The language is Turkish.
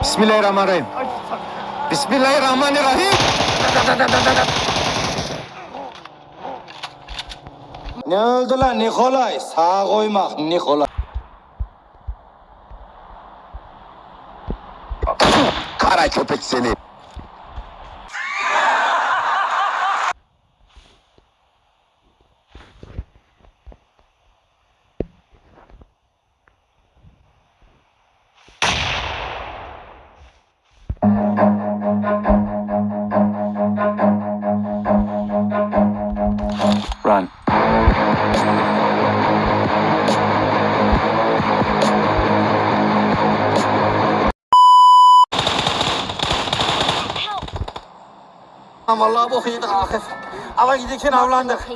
Bismillahirrahmanirrahim. Bismillahirrahmanirrahim. Ne oldu lan Nikolay? Sağa koymak Nikolay. Kara köpek seni. Prime. Ama Allah bu okuydu Akif. Ama gidişin avlandık.